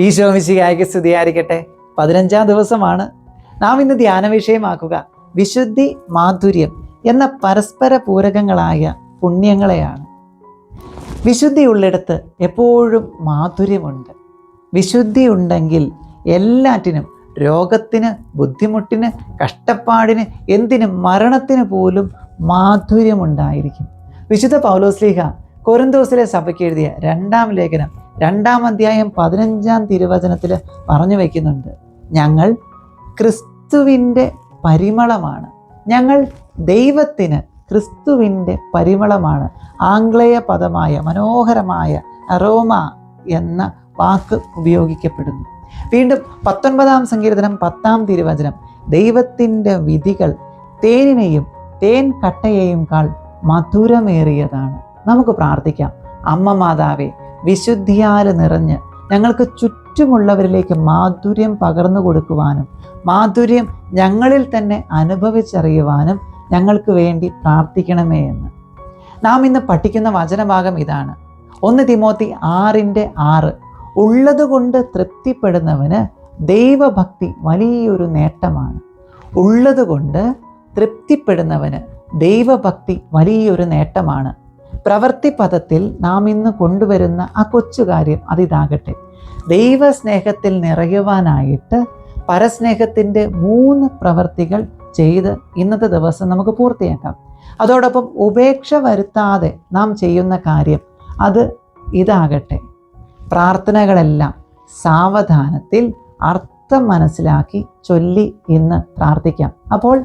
ഈശോ മിശിഹായ്ക്ക് സ്തുതിയായിരിക്കട്ടെ. പതിനഞ്ചാം ദിവസമാണ്. നാം ഇന്ന് ധ്യാന വിഷയമാക്കുക. വിശുദ്ധി മാധുര്യം എന്ന പരസ്പര പൂരകങ്ങളായ പുണ്യങ്ങളെയാണ്. വിശുദ്ധി ഉള്ളിടത്ത് എപ്പോഴും മാധുര്യമുണ്ട്. വിശുദ്ധി ഉണ്ടെങ്കിൽ എല്ലാറ്റിനും രോഗത്തിന് ബുദ്ധിമുട്ടിന് കഷ്ടപ്പാടിന് എന്തിനും മരണത്തിന് പോലും മാധുര്യമുണ്ടായിരിക്കും. വിശുദ്ധ പൗലോസ്ലീഹ കൊരന്തോസിലെ സഭയ്ക്ക് എഴുതിയ രണ്ടാം ലേഖനം രണ്ടാം അധ്യായം പതിനഞ്ചാം തിരുവചനത്തിൽ പറഞ്ഞു വയ്ക്കുന്നുണ്ട് ഞങ്ങൾ ക്രിസ്തുവിന്റെ പരിമളമാണ്. ഞങ്ങൾ ദൈവത്തിന് ക്രിസ്തുവിന്റെ പരിമളമാണ്. ആംഗ്ലേയ പദമായ മനോഹരമായ അറോമ എന്ന വാക്ക് ഉപയോഗിക്കപ്പെടുന്നു. വീണ്ടും പത്തൊൻപതാം സങ്കീർത്തനം പത്താം തിരുവചനം. ദൈവത്തിന്റെ വിധികൾ തേനിനെയും തേൻ കട്ടയെയും കാൾ മധുരമേറിയതാണ്. നമുക്ക് പ്രാർത്ഥിക്കാം. അമ്മ മാതാവേ വിശുദ്ധിയാൽ നിറഞ്ഞ് ഞങ്ങൾക്ക് ചുറ്റുമുള്ളവരിലേക്ക് മാധുര്യം പകർന്നു കൊടുക്കുവാനും മാധുര്യം ഞങ്ങളിൽ തന്നെ അനുഭവിച്ചറിയുവാനും ഞങ്ങൾക്ക് വേണ്ടി പ്രാർത്ഥിക്കണമേ എന്ന്. നാം ഇന്ന് പഠിക്കുന്ന വചനഭാഗം ഇതാണ്. ഒന്ന് തിമോത്തി ആറിന്റെ ആറ്. ഉള്ളതുകൊണ്ട് തൃപ്തിപ്പെടുന്നവന് ദൈവഭക്തി വലിയൊരു നേട്ടമാണ്. ഉള്ളതുകൊണ്ട് തൃപ്തിപ്പെടുന്നവന് ദൈവഭക്തി വലിയൊരു നേട്ടമാണ്. പ്രവൃത്തി പദത്തിൽ നാം ഇന്ന് കൊണ്ടുവരുന്ന ആ കൊച്ചു കാര്യം അതിതാകട്ടെ. ദൈവസ്നേഹത്തിൽ നിറയുവാനായിട്ട് പരസ്നേഹത്തിന്റെ മൂന്ന് പ്രവൃത്തികൾ ചെയ്ത് ഇന്നത്തെ ദിവസം നമുക്ക് പൂർത്തിയാക്കാം. അതോടൊപ്പം ഉപേക്ഷ വരുത്താതെ നാം ചെയ്യുന്ന കാര്യം അത് ഇതാകട്ടെ. പ്രാർത്ഥനകളെല്ലാം സാവധാനത്തിൽ അർത്ഥം മനസ്സിലാക്കി ചൊല്ലി ഇന്ന് പ്രാർത്ഥിക്കാം. അപ്പോൾ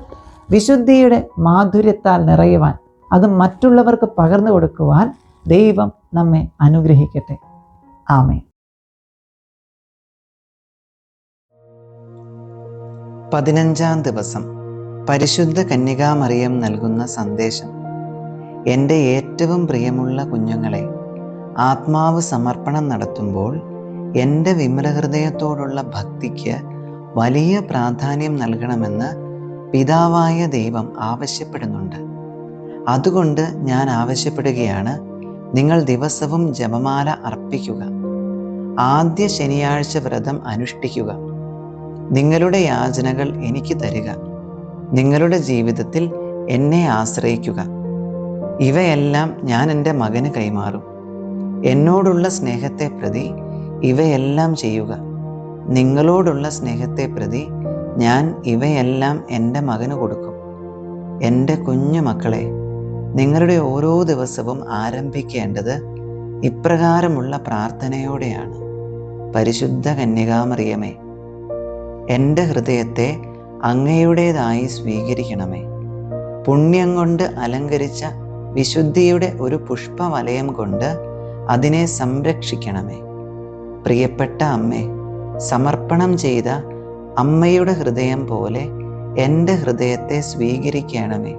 വിശുദ്ധിയുടെ മാധുര്യത്താൽ നിറയുവാൻ അത് മറ്റുള്ളവർക്ക് പകർന്നു കൊടുക്കുവാൻ ദൈവം നമ്മെ അനുഗ്രഹിക്കട്ടെ. ആമേ പതിനഞ്ചാം ദിവസം പരിശുദ്ധ കന്യകാമറിയം നൽകുന്ന സന്ദേശം. എന്റെ ഏറ്റവും പ്രിയമുള്ള കുഞ്ഞുങ്ങളെ ആത്മാവ് സമർപ്പണം നടത്തുമ്പോൾ എന്റെ വിമലഹൃദയത്തോടുള്ള ഭക്തിക്ക് വലിയ പ്രാധാന്യം നൽകണമെന്ന് പിതാവായ ദൈവം ആവശ്യപ്പെടുന്നുണ്ട്. അതുകൊണ്ട് ഞാൻ ആവശ്യപ്പെടുകയാണ് നിങ്ങൾ ദിവസവും ജപമാല അർപ്പിക്കുക. ആദ്യ ശനിയാഴ്ച വ്രതം അനുഷ്ഠിക്കുക. നിങ്ങളുടെ യാചനകൾ എനിക്ക് തരിക. നിങ്ങളുടെ ജീവിതത്തിൽ എന്നെ ആശ്രയിക്കുക. ഇവയെല്ലാം ഞാൻ എന്റെ മകന് കൈമാറും. എന്നോടുള്ള സ്നേഹത്തെ പ്രതി ഇവയെല്ലാം ചെയ്യുക. നിങ്ങളോടുള്ള സ്നേഹത്തെ പ്രതി ഞാൻ ഇവയെല്ലാം എന്റെ മകന് കൊടുക്കും. എന്റെ കുഞ്ഞു മക്കളെ നിങ്ങളുടെ ഓരോ ദിവസവും ആരംഭിക്കേണ്ടത് ഇപ്രകാരമുള്ള പ്രാർത്ഥനയോടെയാണ്. പരിശുദ്ധ കന്യകാമറിയമേ എന്റെ ഹൃദയത്തെ അങ്ങയുടേതായി സ്വീകരിക്കണമേ. പുണ്യം കൊണ്ട് അലങ്കരിച്ച വിശുദ്ധിയുടെ ഒരു പുഷ്പവലയം കൊണ്ട് അതിനെ സംരക്ഷിക്കണമേ. പ്രിയപ്പെട്ട അമ്മേ സമർപ്പണം ചെയ്ത അമ്മയുടെ ഹൃദയം പോലെ എന്റെ ഹൃദയത്തെ സ്വീകരിക്കണമേ.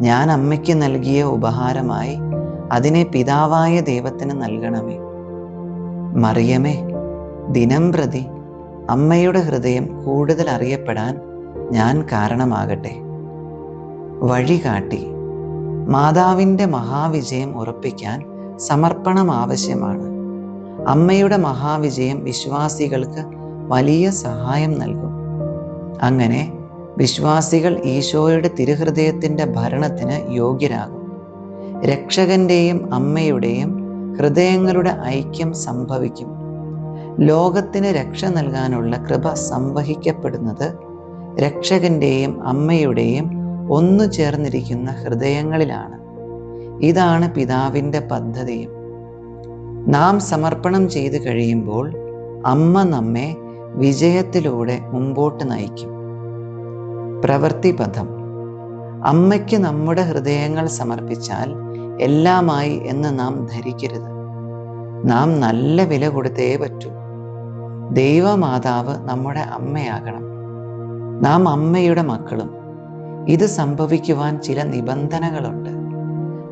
ഞാൻ അമ്മയ്ക്ക് നൽകിയ ഉപഹാരമായി അതിനെ പിതാവായ ദൈവത്തിന് നൽകണമേ. മറിയമേ ദിനം പ്രതി അമ്മയുടെ ഹൃദയം കൂടുതൽ അറിയപ്പെടാൻ ഞാൻ കാരണമാകട്ടെ. വഴികാട്ടി മാതാവിന്റെ മഹാവിജയം ഉറപ്പിക്കാൻ സമർപ്പണം ആവശ്യമാണ്. അമ്മയുടെ മഹാവിജയം വിശ്വാസികൾക്ക് വലിയ സഹായം നൽകും. അങ്ങനെ വിശ്വാസികൾ ഈശോയുടെ തിരുഹൃദയത്തിന്റെ ഭരണത്തിന് യോഗ്യരാകും. രക്ഷകന്റെയും അമ്മയുടെയും ഹൃദയങ്ങളുടെ ഐക്യം സംഭവിക്കും. ലോകത്തിന് രക്ഷ നൽകാനുള്ള കൃപ സംവഹിക്കപ്പെടുന്നത് രക്ഷകന്റെയും അമ്മയുടെയും ഒന്നു ചേർന്നിരിക്കുന്ന ഹൃദയങ്ങളിലാണ്. ഇതാണ് പിതാവിന്റെ പദ്ധതിയും. നാം സമർപ്പണം ചെയ്തു കഴിയുമ്പോൾ അമ്മ നമ്മെ വിജയത്തിലൂടെ മുമ്പോട്ട് നയിക്കും. പ്രവൃത്തി പദം അമ്മയ്ക്ക് നമ്മുടെ ഹൃദയങ്ങൾ സമർപ്പിച്ചാൽ എല്ലാമായി എന്ന് നാം ധരിക്കരുത്. നാം നല്ല വില കൊടുത്തേ പറ്റൂ. ദൈവമാതാവ് നമ്മുടെ അമ്മയാകണം. നാം അമ്മയുടെ മക്കളും. ഇത് സംഭവിക്കുവാൻ ചില നിബന്ധനകളുണ്ട്.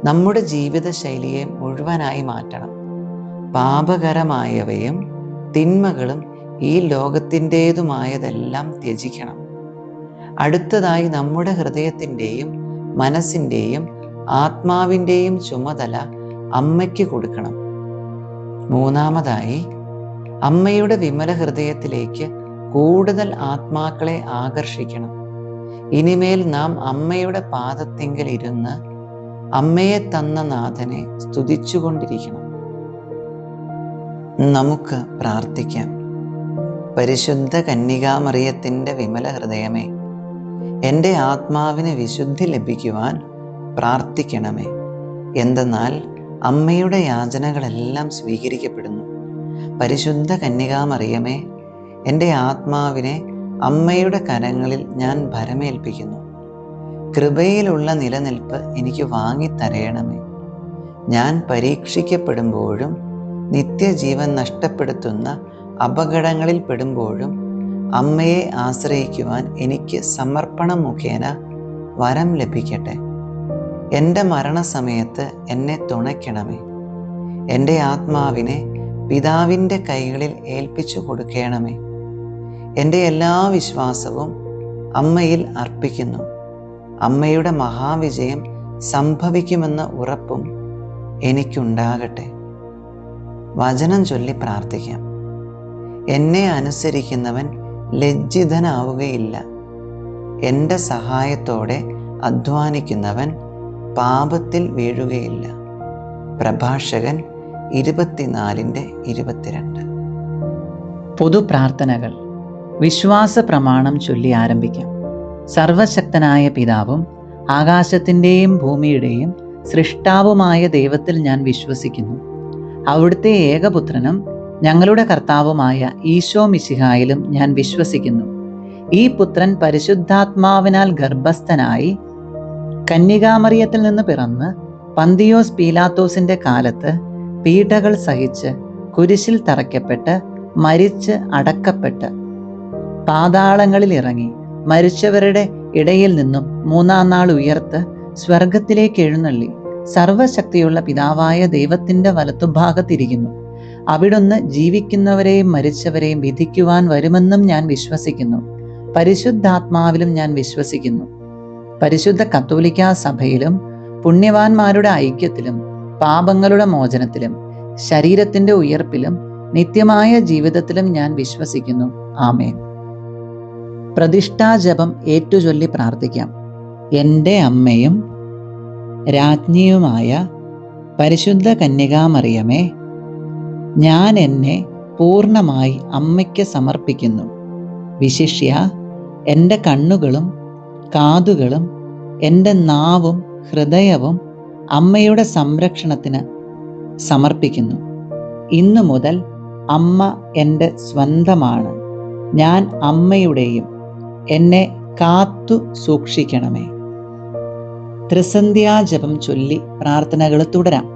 നമ്മുടെ ജീവിത ശൈലിയെ മുഴുവനായി മാറ്റണം. പാപകരമായവയും തിന്മകളും ഈ ലോകത്തിന്റേതുമായതെല്ലാം ത്യജിക്കണം. അടുത്തതായി നമ്മുടെ ഹൃദയത്തിന്റെയും മനസ്സിന്റെയും ആത്മാവിന്റെയും ചുമതല അമ്മയ്ക്ക് കൊടുക്കണം. മൂന്നാമതായി അമ്മയുടെ വിമല ഹൃദയത്തിലേക്ക് കൂടുതൽ ആത്മാക്കളെ ആകർഷിക്കണം. ഇനിമേൽ നാം അമ്മയുടെ പാദത്തിങ്കിൽ ഇരുന്ന് അമ്മയെ തന്ന നാഥനെ സ്തുതിച്ചുകൊണ്ടിരിക്കണം. നമുക്ക് പ്രാർത്ഥിക്കാം. പരിശുദ്ധ കന്യകാമറിയത്തിന്റെ വിമല ഹൃദയമേ എന്റെ ആത്മാവിന് വിശുദ്ധി ലഭിക്കുവാൻ പ്രാർത്ഥിക്കണമേ. എന്തെന്നാൽ അമ്മയുടെ യാചനകളെല്ലാം സ്വീകരിക്കപ്പെടുന്നു. പരിശുദ്ധ കന്യകാമറിയമേ എന്റെ ആത്മാവിനെ അമ്മയുടെ കരങ്ങളിൽ ഞാൻ ഭരമേൽപ്പിക്കുന്നു. കൃപയിലുള്ള നിലനിൽപ്പ് എനിക്ക് വാങ്ങിത്തരയണമേ ഞാൻ പരീക്ഷിക്കപ്പെടുമ്പോഴും നിത്യജീവൻ നഷ്ടപ്പെടുത്തുന്ന അപകടങ്ങളിൽ പെടുമ്പോഴും അമ്മയെ ആശ്രയിക്കുവാൻ എനിക്ക് സമർപ്പണം മുഖേന വരം ലഭിക്കട്ടെ. എന്റെ മരണസമയത്ത് എന്നെ തുണയ്ക്കണമേ. എന്റെ ആത്മാവിനെ പിതാവിന്റെ കൈകളിൽ ഏൽപ്പിച്ചു കൊടുക്കണമേ. എന്റെ എല്ലാ വിശ്വാസവും അമ്മയിൽ അർപ്പിക്കുന്നു. അമ്മയുടെ മഹാവിജയം സംഭവിക്കുമെന്ന ഉറപ്പും എനിക്കുണ്ടാകട്ടെ. വചനം ചൊല്ലി പ്രാർത്ഥിക്കാം. എന്നെ അനുസരിക്കുന്നവൻ ലജ്ജിതനാവുകയില്ല. എന്റെ സഹായത്തോടെ അധ്വാനിക്കുന്നവൻ പാപത്തിൽ വീഴുകയില്ല. പ്രഭാഷകൻ ഇരുപത്തിനാലിന്റെ ഇരുപത്തിരണ്ട്. പൊതുപ്രാർത്ഥനകൾ. വിശ്വാസ പ്രമാണം ചൊല്ലി ആരംഭിക്കാം. സർവശക്തനായ പിതാവും ആകാശത്തിന്റെയും ഭൂമിയുടെയും സൃഷ്ടാവുമായ ദൈവത്തിൽ ഞാൻ വിശ്വസിക്കുന്നു. അവിടുത്തെ ഏകപുത്രനും ഞങ്ങളുടെ കർത്താവുമായ ഈശോ മിശിഹായിലും ഞാൻ വിശ്വസിക്കുന്നു. ഈ പുത്രൻ പരിശുദ്ധാത്മാവിനാൽ ഗർഭസ്ഥനായി കന്യകാമറിയത്തിൽ നിന്ന് പിറന്ന് പന്തിയോസ് പീലാത്തോസിന്റെ കാലത്ത് പീഡകൾ സഹിച്ച് കുരിശിൽ തറയ്ക്കപ്പെട്ട് മരിച്ച് അടക്കപ്പെട്ട് പാതാളങ്ങളിൽ ഇറങ്ങി മരിച്ചവരുടെ ഇടയിൽ നിന്നും മൂന്നാം നാൾ ഉയർത്ത് സ്വർഗത്തിലേക്ക് എഴുന്നള്ളി. സർവശക്തിയുള്ള പിതാവായ ദൈവത്തിന്റെ വലത്തുഭാഗത്തിരിക്കുന്നു. അവിടുന്ന് ജീവിക്കുന്നവരെയും മരിച്ചവരെയും വിധിക്കുവാൻ വരുമെന്നും ഞാൻ വിശ്വസിക്കുന്നു. പരിശുദ്ധാത്മാവിലും ഞാൻ വിശ്വസിക്കുന്നു. പരിശുദ്ധ കത്തോലിക്ക സഭയിലും പുണ്യവാന്മാരുടെ ഐക്യത്തിലും പാപങ്ങളുടെ മോചനത്തിലും ശരീരത്തിന്റെ ഉയർപ്പിലും നിത്യമായ ജീവിതത്തിലും ഞാൻ വിശ്വസിക്കുന്നു. ആമേൻ. പ്രതിഷ്ഠാജപം ഏറ്റുചൊല്ലി പ്രാർത്ഥിക്കാം. എന്റെ അമ്മയും രാജ്ഞിയുമായ പരിശുദ്ധ കന്യകാമറിയമേ ഞാൻ എന്നെ പൂർണമായി അമ്മയ്ക്ക് സമർപ്പിക്കുന്നു. വിശിഷ്യ എന്റെ കണ്ണുകളും കാതുകളും എന്റെ നാവും ഹൃദയവും അമ്മയുടെ സംരക്ഷണത്തിന് സമർപ്പിക്കുന്നു. ഇന്നു മുതൽ അമ്മ എന്റെ സ്വന്തമാണ്. ഞാൻ അമ്മയുടെയും എന്നെ കാത്തു സൂക്ഷിക്കണമേ. ത്രിസന്ധ്യാജപം ചൊല്ലി പ്രാർത്ഥനകൾ തുടരാം.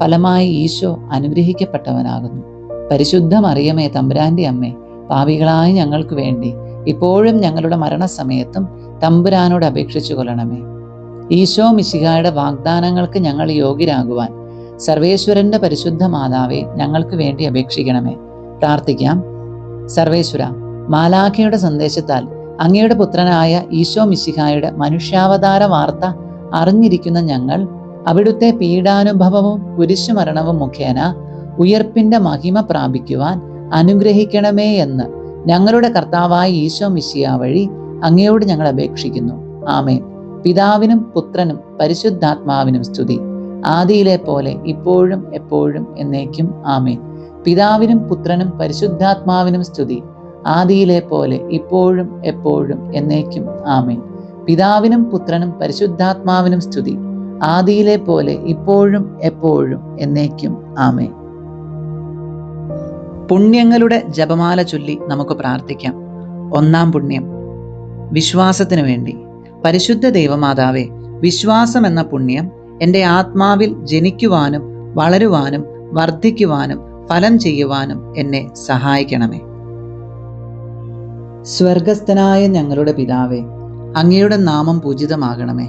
ഫലമായി ഈശോ അനുഗ്രഹിക്കപ്പെട്ടവനാകുന്നു. പരിശുദ്ധ മറിയമേ തമ്പുരാന്റെ അമ്മേ പാപികളായ ഞങ്ങൾക്ക് വേണ്ടി ഇപ്പോഴും ഞങ്ങളുടെ മരണസമയത്തും തമ്പുരാനോട് അപേക്ഷിച്ചു കൊള്ളണമേ. ഈശോ മിശിഹായുടെ വാഗ്ദാനങ്ങൾക്ക് ഞങ്ങൾ യോഗ്യരാകുവാൻ സർവേശ്വരന്റെ പരിശുദ്ധ മാതാവെ ഞങ്ങൾക്ക് വേണ്ടി അപേക്ഷിക്കണമേ. പ്രാർത്ഥിക്കാം. സർവേശ്വര മാലാഖയുടെ സന്ദേശത്താൽ അങ്ങയുടെ പുത്രനായ ഈശോ മിശിഹായുടെ മനുഷ്യാവതാര വാർത്ത അറിഞ്ഞിരിക്കുന്ന ഞങ്ങൾ അവിടുത്തെ പീഡാനുഭവവും കുരിശുമരണവും മുഖേന ഉയർപ്പിന്റെ മഹിമ പ്രാപിക്കുവാൻ അനുഗ്രഹിക്കണമേ എന്ന് ഞങ്ങളുടെ കർത്താവായ ഈശോ മിശിയ വഴി അങ്ങയോട് ഞങ്ങൾ അപേക്ഷിക്കുന്നു. ആമേൻ. പിതാവിനും പുത്രനും പരിശുദ്ധാത്മാവിനും സ്തുതി. ആദിയിലെ പോലെ ഇപ്പോഴും എപ്പോഴും എന്നേക്കും ആമേൻ. പിതാവിനും പുത്രനും പരിശുദ്ധാത്മാവിനും സ്തുതി. ആദിയിലെ പോലെ ഇപ്പോഴും എപ്പോഴും എന്നേക്കും ആമേൻ. പിതാവിനും പുത്രനും പരിശുദ്ധാത്മാവിനും സ്തുതി. ആദിയിലെ പോലെ ഇപ്പോഴും എപ്പോഴും എന്നേക്കും. ആമേ പുണ്യങ്ങളുടെ ജപമാല ചൊല്ലി നമുക്ക് പ്രാർത്ഥിക്കാം. ഒന്നാം പുണ്യം. വിശ്വാസത്തിനു വേണ്ടി. പരിശുദ്ധ ദൈവമാതാവേ വിശ്വാസം എന്ന പുണ്യം എന്റെ ആത്മാവിൽ ജനിക്കുവാനും വളരുവാനും വർദ്ധിക്കുവാനും ഫലം ചെയ്യുവാനും എന്നെ സഹായിക്കണമേ. സ്വർഗസ്ഥനായ ഞങ്ങളുടെ പിതാവേ അങ്ങയുടെ നാമം പൂജിതമാകണമേ.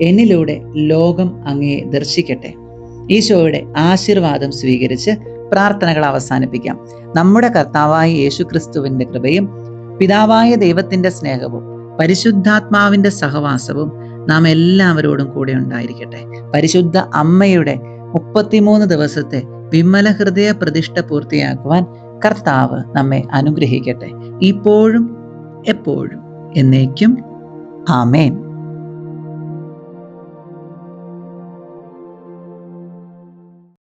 എന്നിലൂടെ ലോകം അങ്ങയെ ദർശിക്കട്ടെ. ഈശോയുടെ ആശീർവാദം സ്വീകരിച്ച് പ്രാർത്ഥനകൾ അവസാനിപ്പിക്കാം. നമ്മുടെ കർത്താവായ യേശു ക്രിസ്തുവിന്റെ കൃപയും പിതാവായ ദൈവത്തിന്റെ സ്നേഹവും പരിശുദ്ധാത്മാവിന്റെ സഹവാസവും നാം എല്ലാവരോടും കൂടെ ഉണ്ടായിരിക്കട്ടെ. പരിശുദ്ധ അമ്മയുടെ മുപ്പത്തിമൂന്ന് ദിവസത്തെ വിമല ഹൃദയ പ്രതിഷ്ഠ പൂർത്തിയാക്കുവാൻ കർത്താവ് നമ്മെ അനുഗ്രഹിക്കട്ടെ. ഇപ്പോഴും എപ്പോഴും എന്നേക്കും. ആമേൻ.